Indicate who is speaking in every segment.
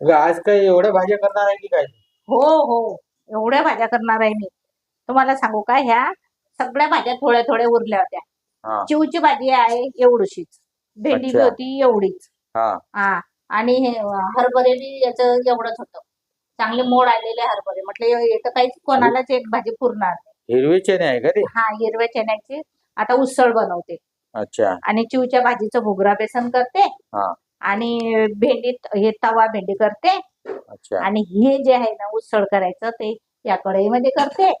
Speaker 1: अगं, आज काय एवढ्या भाज्या करणार आहे की काय?
Speaker 2: हो हो. एवढ्या भाज्या करणार आहे मी. तुम्हाला सांगू का ह्या सगळ्या भाज्या थोड्या थोड्या उरल्या
Speaker 1: हा.
Speaker 2: होत्या चिवची भाजी आहे एवढीशीच. भेंडी बी
Speaker 1: अच्छा.
Speaker 2: होती एवढीच.
Speaker 1: हा.
Speaker 2: हा. आणि हे हरभरे बी याचं एवढंच होतं. चांगले मोड आलेले हरभरे. म्हटलं येतं काहीच कोणालाच एक भाजी पुरणार नाही.
Speaker 1: हिरवी चणे आहे का ते?
Speaker 2: हा हिरव्या चण्याची. आता उसळ बनवते.
Speaker 1: अच्छा.
Speaker 2: आणि चिवच्या भाजीचं भुगरा बेसन करते.
Speaker 1: हा.
Speaker 2: आणि भेंडीत हे तवा भेंडी करते.
Speaker 1: अच्छा.
Speaker 2: आणि हे जे आहे ना उसळ करायचं ते या कढईमध्ये करते.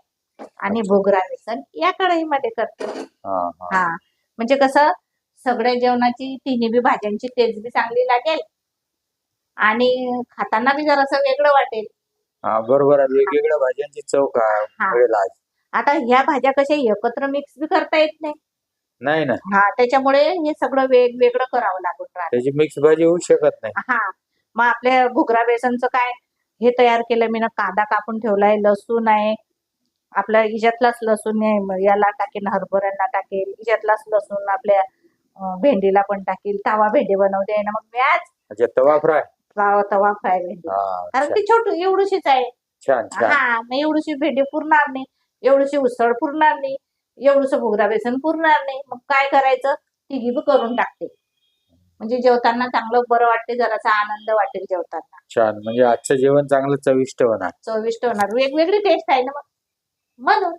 Speaker 2: आणि भोगरा बेसन या कढईमध्ये करते.
Speaker 1: हा हा.
Speaker 2: हा. म्हणजे कसं सगळ्या जेवणाची तिन्ही बी भाज्यांची टेस्ट बी चांगली लागेल. आणि खाताना बी जरासं वेगळं वाटेल.
Speaker 1: हा बरोबर आहे. वेगवेगळ्या भाज्यांची चव का
Speaker 2: हा.
Speaker 1: मिळेल आज
Speaker 2: आता ह्या भाज्या कशा एकत्र मिक्स बी करता येत नाही.
Speaker 1: नाही ना
Speaker 2: हा त्याच्यामुळे हे सगळं वेगवेगळं करावं लागून राहतं
Speaker 1: त्याची मिक्स भाजी होऊ शकत नाही.
Speaker 2: हा मग आपल्या घुगरा बेसनचं काय हे तयार केलं मी ना कांदा कापून ठेवलाय लसूण आहे. आपल्या हिच्यातलाच लसूण आहे याला टाकेल हरभऱ्यांना टाकेल. हिच्यातलाच लसूण आपल्या अं, भेंडीला पण टाकेल. तवा भेंडी बनवते ना मग मी आज
Speaker 1: अच्छा तवा फ्राय.
Speaker 2: तवा तवा फ्राय भेंडी. कारण. ती छोटी एवढीशीच आहे.
Speaker 1: छान छान.
Speaker 2: हा मग एवढीशी भेंडी पुरणार नाही. एवढीशी उसळ पुरणार नाही. एवढस भुगरा बेसन पुरणार नाही. मग काय करायचं? तिघी करून टाकते. म्हणजे जेवताना चांगलं बरं वाटते जरासा आनंद वाटेल जेवताना.
Speaker 1: छान. म्हणजे आजचं जेवण चांगलं चविष्ट होणार.
Speaker 2: चविष्ट होणार. वेगवेगळी टेस्ट आहे ना मग. म्हणून